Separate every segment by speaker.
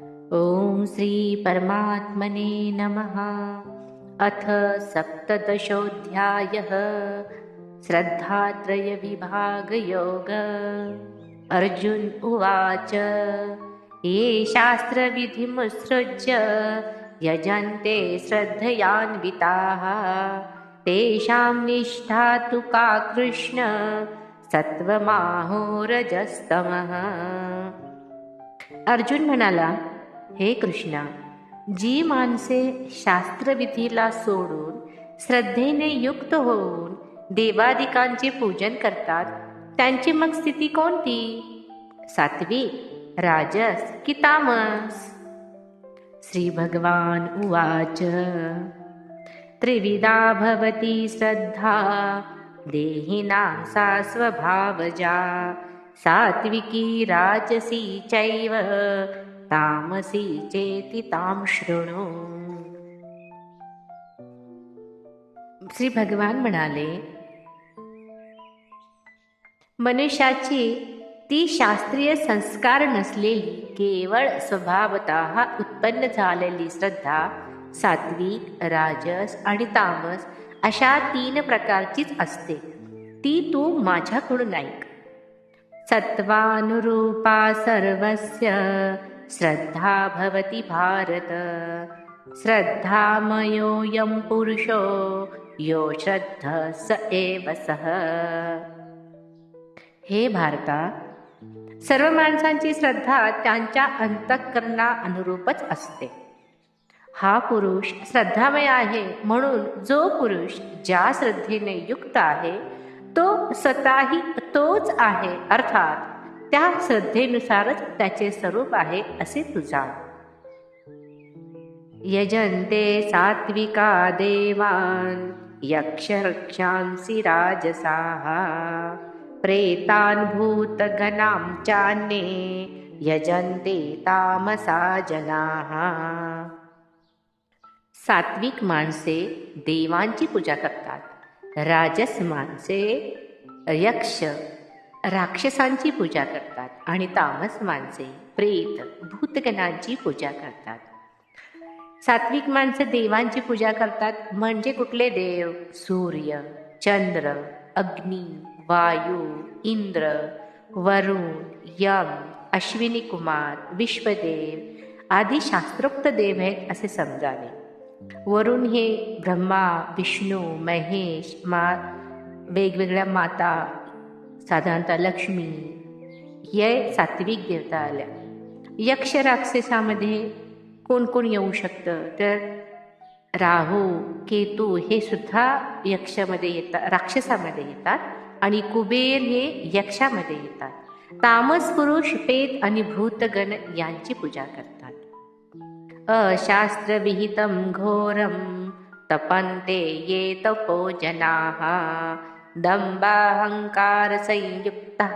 Speaker 1: ॐ श्रीपरमात्मने नमः। अथ सप्तदशोऽध्यायः। श्रद्धात्रयविभागयोग। अर्जुन उवाच। ये शास्त्रविधिमुत्सृज्य यजन्ते श्रद्धयान्विताः। तेषां निष्ठा तु का कृष्ण? सत्वमाहोरजस्तमः अर्जुन म्हणाला हे कृष्णा जी माणसे शास्त्रविधीला सोडून श्रद्धेने युक्त होऊन देवादिकांचे पूजन करतात त्यांची मग स्थिती कोणती? सात्विक राजस की तामस? श्री भगवान उवाच त्रिविधा भवती श्रद्धा देहिना सा स्वभावजा सात्विकी राजसी चैव। तामसी चेति ताम शृणु। श्री भगवान म्हणाले मनुष्याची ती शास्त्रीय संस्कार नसलेली केवळ स्वभावत उत्पन्न झालेली श्रद्धा सात्विक राजस आणि तामस अशा तीन प्रकारचीच असते. ती तू माझ्याकडून ऐक. सत्वानुरूपा सर्वस्य। श्रद्धा भवति भारत। श्रद्धामयोऽयं पुरुषो यो श्रद्ध स एव सः। हे भारता सर्व माणसांची श्रद्धा त्यांच्या अंतःकरणा अनुरूपच असते. हा पुरुष श्रद्धामय आहे म्हणून जो पुरुष ज्या श्रद्धेने युक्त आहे तो स्वतःही तोच आहे. अर्थात त्या श्रद्धेनुसारच त्याचे स्वरूप आहे असे तुझा. यजन्ते सात्विका देवान यक्षरक्षांसि राजसाः प्रेतान् भूतगणां चान्ये यजन्ते तामसा जनाः। सात्विक माणसे देवांची पूजा करतात. राजस माणसे यक्ष राक्षसांची पूजा करतात आणि तामस माणसे प्रेत भूतगणांची पूजा करतात. सात्विक माणसे देवांची पूजा करतात. म्हणजे कुठले देव? सूर्य चंद्र अग्नी वायू इंद्र वरुण यम अश्विनी कुमार विश्वदेव आदी शास्त्रोक्त देव आहेत असे समजावे. वरुण हे ब्रह्मा विष्णू महेश मा वेगवेगळ्या माता साधारणतः लक्ष्मी हे सात्विक देवता आल्या. यक्ष राक्षसामध्ये कोण कोण येऊ शकतं? तर राहू केतू हे सुद्धा यक्षामध्ये येतात राक्षसामध्ये येतात आणि कुबेर हे यक्षामध्ये येतात. तामस पुरुष पेत आणि भूतगण यांची पूजा करतात. अशास्त्रविहितं घोरं तपन्ते ये तपोजनाः। दम्बाहङ्कारसंयुक्तः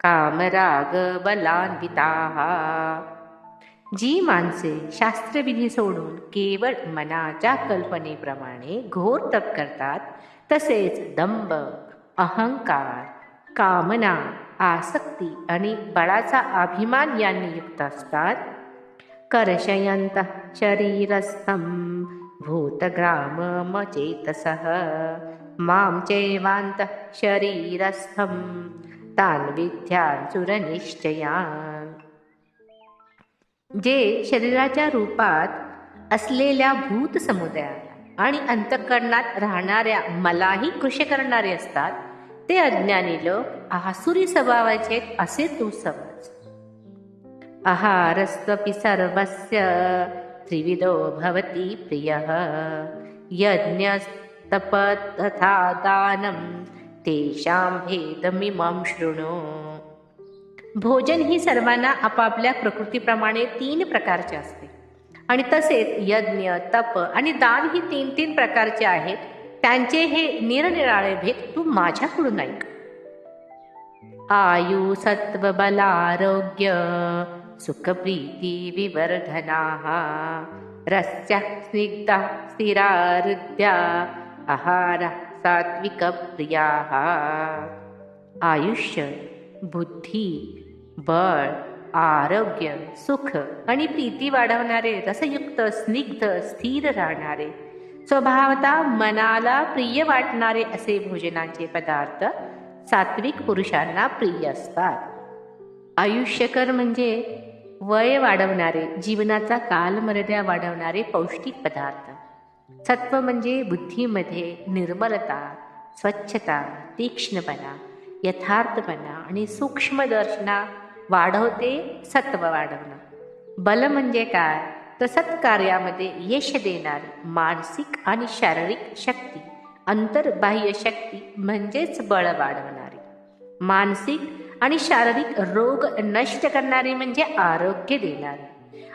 Speaker 1: कामरागबलान्विताः। जी माणसे शास्त्रविधी सोडून केवळ मनाच्या कल्पनेप्रमाणे घोर तप करतात तसेच दंभ अहंकार कामना आसक्ती आणि बळाचा अभिमान यांनी युक्त असतात. कर्षयंत शरीरस्थं भूतग्राममचेतसः। मां चैवान्तः शरीरस्थं तान् विद्यासुरनिश्चयान् जे शरीराच्या रूपात असलेल्या भूत समुदायाला आणि अंतकरणात राहणाऱ्या मलाही कृष करणारे असतात ते अज्ञानी लोक आसुरी स्वभावाचे असे तू समज आहारस्त्वपि सर्वस्य। त्रिविधो भवति प्रियः। यज्ञस्तप तथा दानं तेषां भेदमिमं शृणु। भोजन ही सर्वांना आपापल्या प्रकृतीप्रमाणे तीन प्रकारचे असते. आणि तसेच यज्ञ तप आणि दान ही तीन तीन प्रकारचे आहेत. त्यांचे हे निरनिराळे भेद तू माझ्याकडून ऐक. आयु सत्व बलारोग्य सुखप्रीती विवर्धनाः रस्या स्निग्धा स्थिरा हृद्या आहार सात्विकप्रियाः। आयुष्य बुद्धी बळ आरोग्य सुख आणि प्रीती वाढवणारे रसयुक्त स्निग्ध स्थिर राहणारे स्वभावता मनाला प्रिय वाटणारे असे भोजनाचे पदार्थ सात्विक पुरुषांना प्रिय असतात. आयुष्यकर म्हणजे वय वाढवणारे जीवनाचा कालमर्यादा वाढवणारे पौष्टिक पदार्थ. सत्व म्हणजे बुद्धीमध्ये निर्मलता स्वच्छता तीक्ष्णपणा यथार्थपणा आणि सूक्ष्मदर्शना वाढवते सत्व वाढवणं. बल म्हणजे काय? तर सत्कार्यामध्ये यश देणारी मानसिक आणि शारीरिक शक्ती. अंतर्बाह्य शक्ती म्हणजेच बळ वाढवणारी. मानसिक आणि शारीरिक रोग नष्ट करणारी म्हणजे आरोग्य देणारी.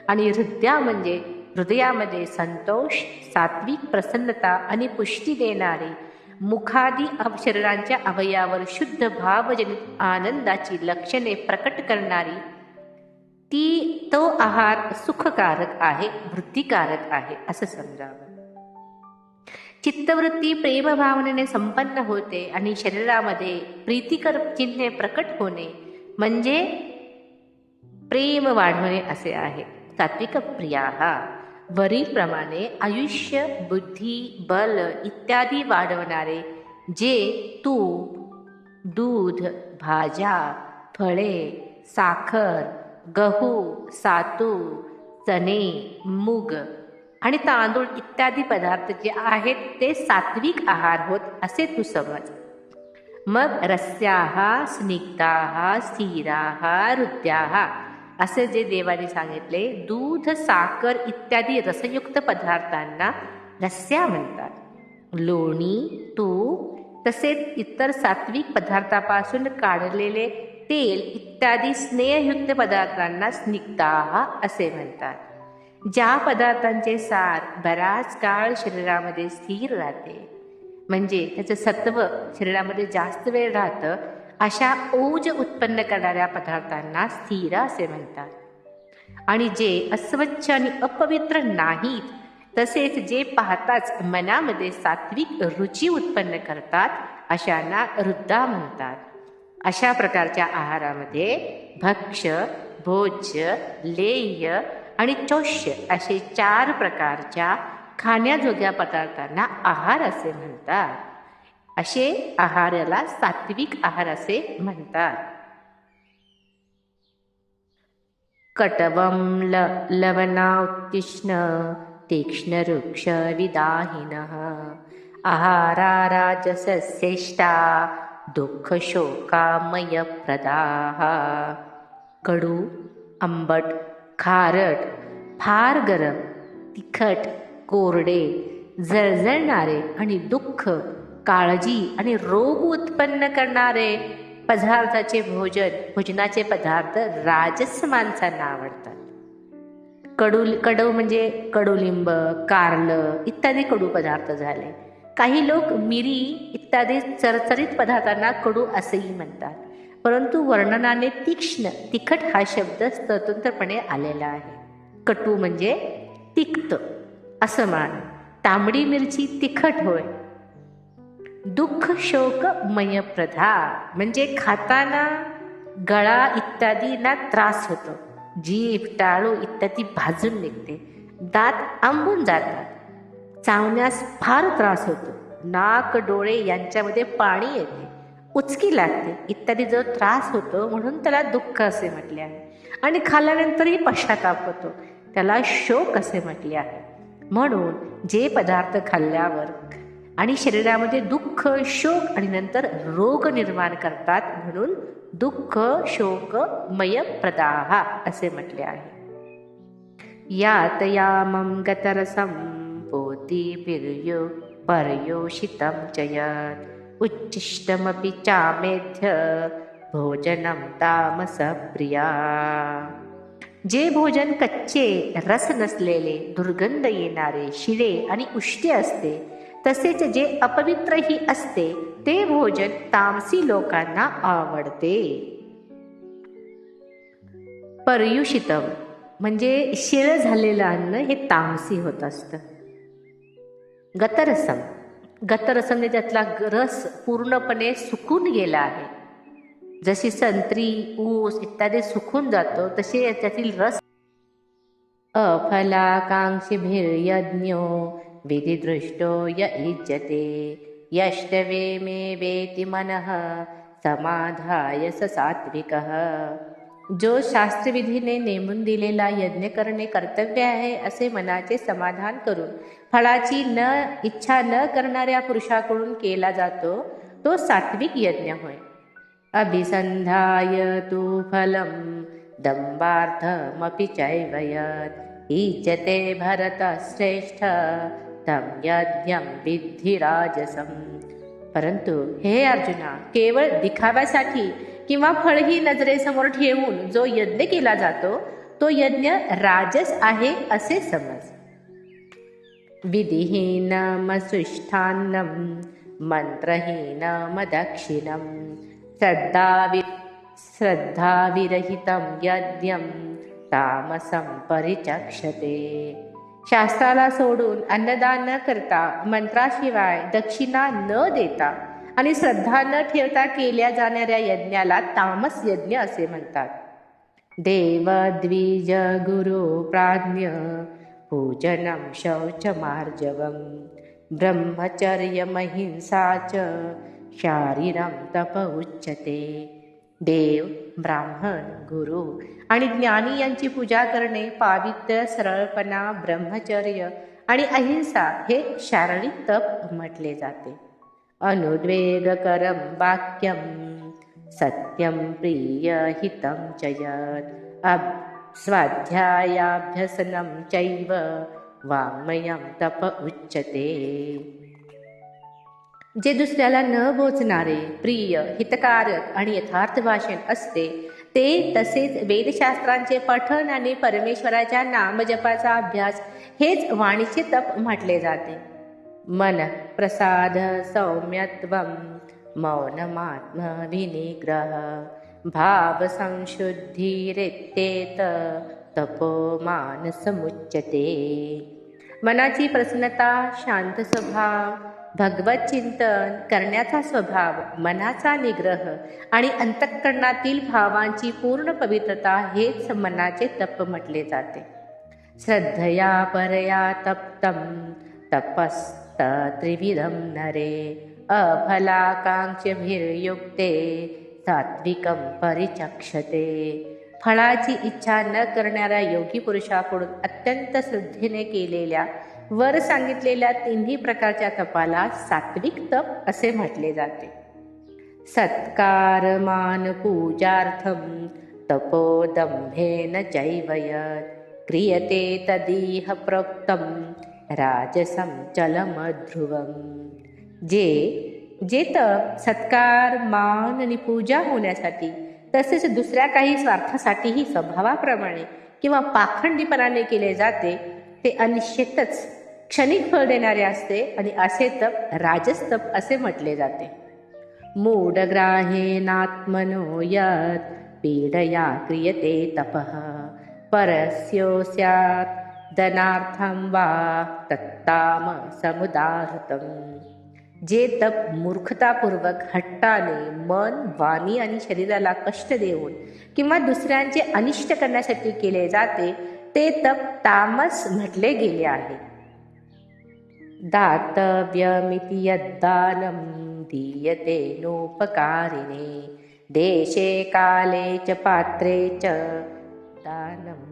Speaker 1: आणि हृदया म्हणजे हृदयामध्ये संतोष सात्विक प्रसन्नता आणि पुष्टी देणारी मुखादी शरीरांच्या अवयावर शुद्ध भावजनित आनंदाची लक्षणे प्रकट करणारी ती तो आहार सुखकारक आहे वृद्धिकारक आहे असं समजावं. चित्तवृत्ती प्रेमभावनेने संपन्न होते आणि शरीरामध्ये प्रीतिकर चिन्हे प्रकट होणे म्हणजे प्रेम वाढवणे असे आहे. सात्विक प्रिया वरीलप्रमाणे आयुष्य बुद्धी बल इत्यादी वाढवणारे जे तूप दूध भाज्या फळे साखर गहू सातू चणे मूग आणि तांदूळ इत्यादी पदार्थ जे आहेत ते सात्विक आहार होत असे तू समज. मग रस्याहा स्निग्धाः स्थिराहा हृद्याहा असे जे देवाने सांगितले दूध साखर इत्यादी रसयुक्त पदार्थांना रस्या म्हणतात. लोणी तूप तसेच इतर सात्विक पदार्थापासून काढलेले तेल इत्यादी स्नेहयुक्त पदार्थांना स्निग्धाः असे म्हणतात. ज्या पदार्थांचे सार बराच काळ शरीरामध्ये स्थिर राहते म्हणजे त्याचं सत्व शरीरामध्ये जास्त वेळ राहतं अशा ओज उत्पन्न करणाऱ्या पदार्थांना स्थिर असे म्हणतात. आणि जे अस्वच्छ आणि अपवित्र नाहीत तसेच जे पाहताच मनामध्ये सात्विक रुची उत्पन्न करतात अशांना रुद्धा म्हणतात. अशा प्रकारच्या आहारामध्ये भक्ष भोज्य लेह्य आणि चोष्य असे चार प्रकारच्या खाण्याजोग्या पदार्थांना आहार असे म्हणतात. असे आहाराला सात्विक आहार असे म्हणतात. कटवम ल लवणाउत्तिष्ण तीक्ष्ण वृक्ष विदाहिन आहारा राजसश्रेष्ठा दुःख शोकामय कडू आंबट खारट फार गरम तिखट कोरडे जळजळणारे आणि दुःख काळजी आणि रोग उत्पन्न करणारे पदार्थाचे भोजन भोजनाचे पदार्थ राजस माणसांना आवडतात. कडू कडू म्हणजे कडुलिंब कारलं इत्यादी कडू पदार्थ झाले. काही लोक मिरी इत्यादी चरचरीत पदार्थांना कडू असेही म्हणतात. परंतु वर्णनाने तीक्ष्ण तिखट हा शब्द स्वतंत्रपणे आलेला आहे. कटू म्हणजे तिक्त असं मान. तांबडी मिरची तिखट होय. दुःख शोक मयप्रधा म्हणजे खाताना गळा इत्यादींना त्रास होतो. जीभ टाळू इत्यादी भाजून निघते. दात आंबून जातात. चावण्यास फार त्रास होतो. नाक डोळे यांच्यामध्ये पाणी येते. उचकी लागते. इत्यादी जो त्रास होतो म्हणून त्याला दुःख असे म्हटले आहे. आणि खाल्ल्यानंतरही पश्चाताप होतो. त्याला शोक असे म्हटले आहे. म्हणून जे पदार्थ खाल्ल्यावर आणि शरीरामध्ये दुःख शोक आणि नंतर रोग निर्माण करतात म्हणून दुःख शोक मय प्रदाहा असे म्हटले आहे. यात यामम गतरसम पोती पर्योषितम पर्योषितं उच्छिष्टमपि उच्चिष्टमपि चामेध्य भोजनं तामसप्रिया जे भोजन कच्चे रस नसलेले दुर्गंध येणारे शिळे आणि उष्टे असते तसेच जे अपवित्रही असते ते भोजन तामसी लोकांना आवडते। पर्युषितम म्हणजे शिळ झालेलं अन्न हे तामसी होत असतं। गतरसम गतरसने त्यातला रस पूर्णपणे सुकून गेला आहे. जशी संत्री ऊस इत्यादी सुकून जातो तसे त्यातील रस अफलाकांक्षिभिर्यज्ञो विधिदृष्टो य इज्यते यष्टवे मे वेति मनः समाधाय स सात्विकः. जो शास्त्रविधीने नेमून दिलेला यज्ञ करणे कर्तव्य आहे असे मनाचे समाधान करून फळाची न इच्छा न करणाऱ्या पुरुषाकडून केला जातो तो सात्विक यज्ञ होय. अभिसंधाय तू फलम दंबार्थमपि चैवयत इच्छते भरत श्रेष्ठ तम यज्ञम विद्धी राजसम परंतु हे अर्जुना केवळ दिखाव्यासाठी किंवा फळही नजरेसमोर ठेवून जो यज्ञ केला जातो तो यज्ञ राजस आहे असे समज. विधिहीनमसुष्ठान्नं मन्त्रहीनमदक्षिणं श्रद्धावि श्रद्धाविरहितं यज्ञं तामसं परिचक्षते। शास्त्राला सोडून अन्नदान न करता मंत्राशिवाय दक्षिणा न देता आणि श्रद्धा न ठेवता केल्या जाणाऱ्या यज्ञाला तामस यज्ञ असे म्हणतात. देव द्विज गुरु प्राज्ञ पूजनं शौचमार्जवं ब्रह्मचर्यमहिंसा च शारीरं तप उच्यते. देव ब्राह्मण गुरु आणि ज्ञानी यांची पूजा करणे पावित्र्य सरळपणा ब्रह्मचर्य आणि अहिंसा हे शारीरिक तप म्हटले जाते. अनुद्वेगकरं वाक्यं सत्यं प्रियहितं च यत् अब स्वाध्यायाभ्यसनं चैव वाङ्मयं तप उच्यते. जे दुसऱ्याला न बोचणारे प्रिय हितकारक आणि यथार्थ भाषण असते ते तसेच वेदशास्त्रांचे पठण आणि परमेश्वराच्या नामजपाचा अभ्यास हेच वाणीचे तप म्हटले जाते. मन प्रसाद सौम्यत्वं मौनमात्मविनिग्रह भावसंशुद्धिरित्येत तपो मानसमुच्यते. मनाची प्रसन्नता शांत स्वभाव भगवत चिंतन करण्याचा स्वभाव मनाचा निग्रह आणि अंतःकरणातील भावांची पूर्ण पवित्रता हेच मनाचे तप म्हटले जाते. श्रद्धया परया तप्तम तपस्त त्रिविधं नरे अफलाकांक्षभिर्युक्ते सात्विकं परिचक्षते. फळाची इच्छा न करणाऱ्या योगी पुरुषाकडून अत्यंत श्रद्धेने केलेल्या वर सांगितलेल्या तिन्ही प्रकारच्या तपाला सात्विक तप असे म्हटले जाते. सत्कार मान पूजार्थम तपोदंभेन जैवय क्रियते तदीह प्रोक्तम राजसं चलमध्रुवम. जे जे तप सत्कार मान आणि पूजा होण्यासाठी तसेच दुसऱ्या काही स्वार्थासाठीही स्वभावाप्रमाणे किंवा पाखंडीपणाने केले जाते ते अनिश्चितच क्षणिक फळ देणारे असते आणि असे तप राजस्तप असे म्हटले जाते. नात्मनो यत पीडया क्रियते तपः परस्योस्यात् धनार्थं वा तत्ताम समुदाहृतम। जे तप मूर्खतापूर्वक हट्टाने मन वाणी आणि शरीराला कष्ट देऊन किंवा दुसऱ्यांचे अनिष्ट करण्यासाठी केले जाते ते तप तामस म्हटले गेले आहे. दातव्यमिति यद्दानं दीयते नोपकारिणे देशे काले च पात्रे च दानं।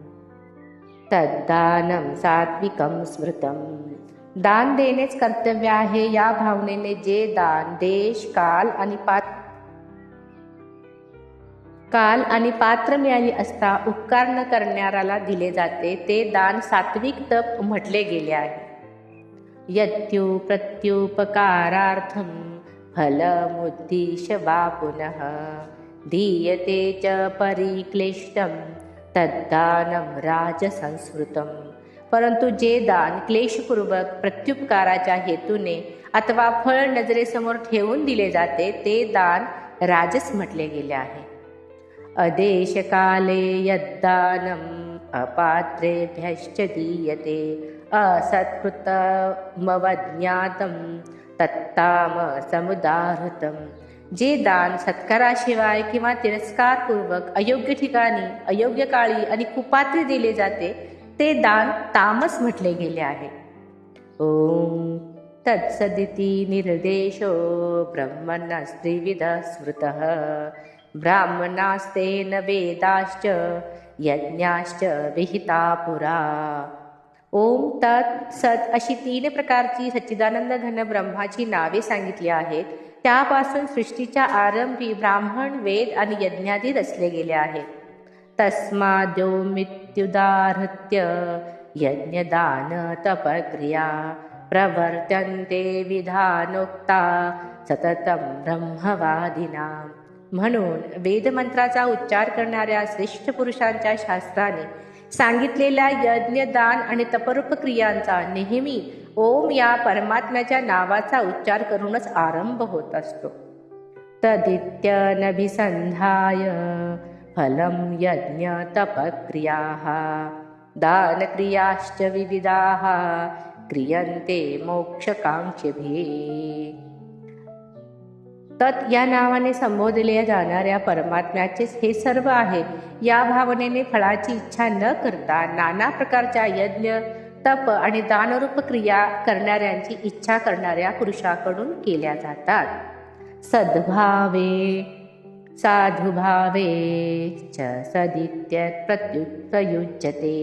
Speaker 1: तद्दानम सात्विकम स्मृतम। दान देणेच कर्तव्य आहे या भावनेने जे दान देश काल आणि पात काल आणि पात्र मिळाली असता उपकार न करणाऱ्याला दिले जाते ते दान सात्विक तप म्हटले गेले आहे. यत्यु प्रत्युपकारार्थम फलमुद्दिश वा पुनः दीयते च परिक्लिष्टम तद्दानं राजसंस्कृतम्। परंतु जे दान क्लेशपूर्वक प्रत्युपकाराच्या हेतूने अथवा फळ नजरेसमोर ठेवून दिले जाते ते दान राजस म्हटले गेले आहे. अदेशकाले यद्दानम अपात्रेभ्यश्च दीयते असत्कृतमवज्ञातं तत्ताम समुदाहृतं. जे दान सत्काराशिवाय किंवा तिरस्कारपूर्वक अयोग्य ठिकाणी अयोग्य काळी आणि कुपात्री दिले जाते ते दान तामस म्हटले गेले आहे. ओम तत्सदिती निर्देशो ब्रह्मणस्त्रिविध स्मृतः ब्राह्मणास्तेन वेदाश्च यज्ञाश्च विहिता पुरा। ओम तत् सत अशी तीन प्रकारची सच्चिदानंद घन ब्रह्माची नावे सांगितली आहेत. त्यापासून सृष्टीच्या आरंभी ब्राह्मण वेद आणि यज्ञादी रचले गेले आहेत. तस्माद्यो मित्युदाहृत्य यज्ञदानतपक्रिया प्रवर्तन्ते विधानोक्ता सततं ब्रह्मवादिना. म्हणून वेदमंत्राचा उच्चार करणाऱ्या श्रेष्ठ पुरुषांच्या शास्त्राने सांगितलेल्या यज्ञ दान आणि तपरूप क्रियांचा नेहमी ओम या परमात्म्याच्या नावाचा उच्चार करूनच आरंभ होत असतो. तदित्यनभिसंधाय. फलं यज्ञतपक्रियाः दानक्रियाश्च विविधाः क्रियन्ते मोक्षकांक्षिभिः तत् या नावाने संबोधल्या जाणाऱ्या परमात्म्याचेच हे सर्व आहे. या भावनेने फळाची इच्छा न करता नाना प्रकारच्या यज्ञ तप आणि दानरूप क्रिया करणाऱ्यांची इच्छा करणाऱ्या पुरुषाकडून केल्या जातात. सद्भावे साधुभावे च सदित्य प्रत्युत्प्रयुज्यते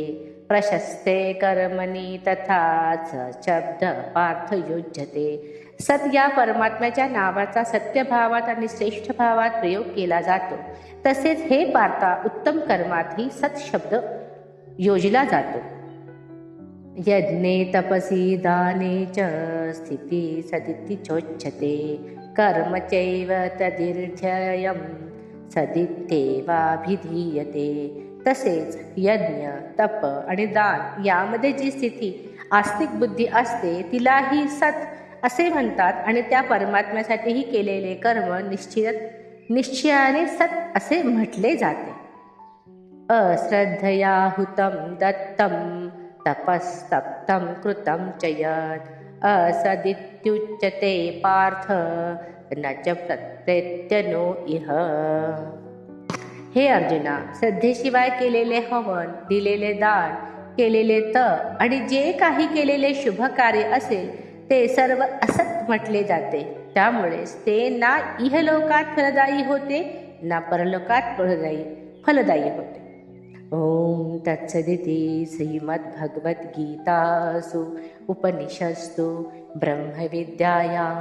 Speaker 1: प्रशस्ते कर्मणी तथाच शब्द पार्थ युज्यते सत या परमात्म्याच्या नावाचा सत्यभावात आणि श्रेष्ठ भावात प्रयोग केला जातो। तसेच हे पार्था उत्तम कर्मातही सत शब्द योजला जातो। यज्ञे तपसी दाने च स्थिती सदिती चोच्यते। कर्म चैव सदित्येवाभिधीयते. तसेच यज्ञ तप आणि दान यामध्ये जी स्थिती आस्तिक बुद्धी असते तिलाही सत असे म्हणतात आणि त्या परमात्म्यासाठीही केलेले कर्म निश्चित निश्चयाने सत असे म्हटले जाते. अश्रद्धया हुतं दत्तं तपस्तप्तं कृतं च यत् असदित्युच्यते पार्थ न प्रत्यनो इह. हे अर्जुना श्रद्धेशिवाय केलेले हवन दिलेले दान केलेले त आणि जे काही केलेले शुभ कार्य असेल ते सर्व असत म्हटले जाते. त्यामुळेच ते ना इहलोकात फलदायी होते ना परलोकात फलदायी फलदायी होते. ओम तत्सदिती श्रीमद्भगवद्गीतासु उपनिषस्तु ब्रह्मविद्यायां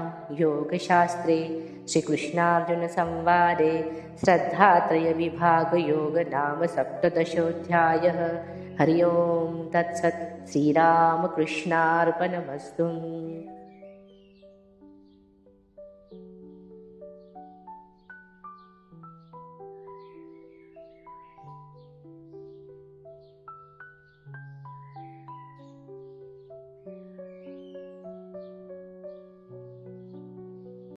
Speaker 1: योगशास्त्रे श्रीकृष्णार्जुनसंवादे श्रद्धात्रयविभागयोगनाम सप्तदशोऽध्यायः हरि ओं तत्सत् श्रीरामकृष्णार्पणमस्तु